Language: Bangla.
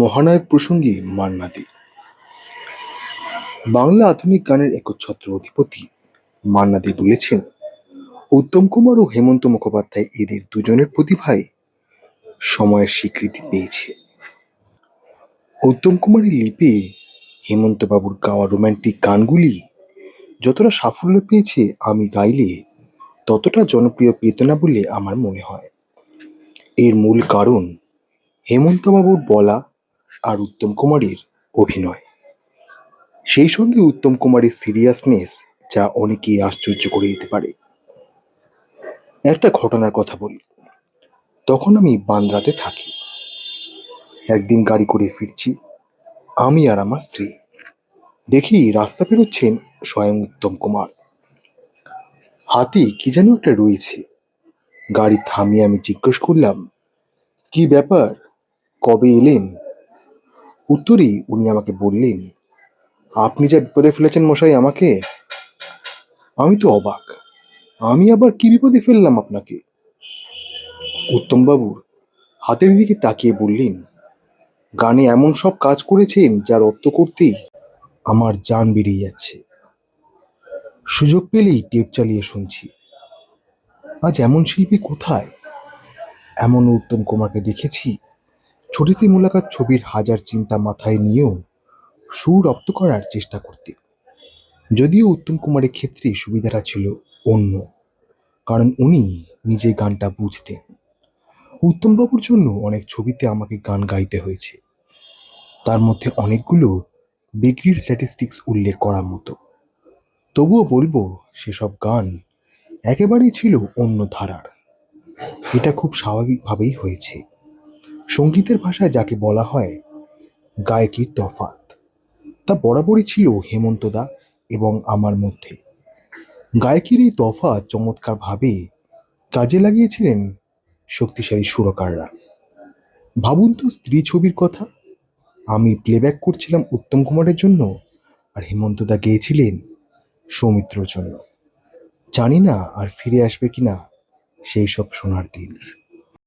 মহানায়ক প্রসঙ্গে মান্না দে বাংলা আধুনিক গানের একচ্ছত্র অধিপতি মান্না দে বলেছেন, উত্তম কুমার ও হেমন্ত মুখোপাধ্যায় এদের দুজনের প্রতিভায় সময়ের স্বীকৃতি পেয়েছে। উত্তম কুমারের লিপে হেমন্ত বাবুর গাওয়া রোমান্টিক গানগুলি যতটা সাফল্য পেয়েছে আমি গাইলে ততটা জনপ্রিয় পেত না বলে আমার মনে হয়। এর মূল কারণ হেমন্ত বাবুর বলা আর উত্তম কুমারের অভিনয়। সেই সঙ্গে উত্তম কুমারের সিরিয়াসনেস যা অনেকেই আশ্চর্য করে দিতে পারে। একটা ঘটনার কথা বলি। তখন আমি বান্দ্রাতে থাকি। একদিন গাড়ি করে ফিরছি। আমি আর আমার স্ত্রী। দেখি রাস্তা পেরোচ্ছেন স্বয়ং উত্তম কুমার। হাতে কি যেন একটা রয়েছে। গাড়ি থামিয়ে আমি জিজ্ঞেস করলাম, কি ব্যাপার? কবে এলেন? উত্তরেই উনি আমাকে বললেন, আপনি যা বিপদে ফেলেছেন মশাই আমাকে, আমি তো অবাক। আমি আবার কি বিপদে ফেললাম আপনাকে? উত্তমবাবুর হাতের দিকে তাকিয়ে বললেন, গানে এমন সব কাজ করেছেন যার অর্থ করতেই আমার জান বেরিয়ে যাচ্ছে। সুযোগ পেলেই টেপ চালিয়ে শুনছি। আজ এমন শিল্পী কোথায়? এমন উত্তম কুমারকে দেখেছি ছোটিসি মুলাকাত ছবির হাজার চিন্তা মাথায় নিয়েও সুর রপ্ত করার চেষ্টা করতে। যদিও উত্তম কুমারের ক্ষেত্রে সুবিধাটা ছিল অন্য, কারণ উনি নিজে গানটা বুঝতেন। উত্তমবাবুর জন্য অনেক ছবিতে আমাকে গান গাইতে হয়েছে। তার মধ্যে অনেকগুলো বিক্রির স্ট্যাটিস্টিক্স উল্লেখ করার মতো। তবুও বলব, সেসব গান একেবারেই ছিল অন্য ধারার। এটা খুব স্বাভাবিকভাবেই হয়েছে। সঙ্গীতের ভাষায় যাকে বলা হয় গায়কির তফাত। তা বরাবরই ছিল হেমন্তদা এবং আমার মধ্যে। গায়কির এই তফাৎ চমৎকারভাবে কাজে লাগিয়েছিলেন শক্তিশালী সুরকাররা। ভাবুন তো স্ত্রী ছবির কথা, আমি প্লেব্যাক করছিলাম উত্তম কুমারের জন্য আর হেমন্তদা গেয়েছিলেন সৌমিত্রর জন্য। জানি না আর ফিরে আসবে কিনা সেই সব শোনার দিন।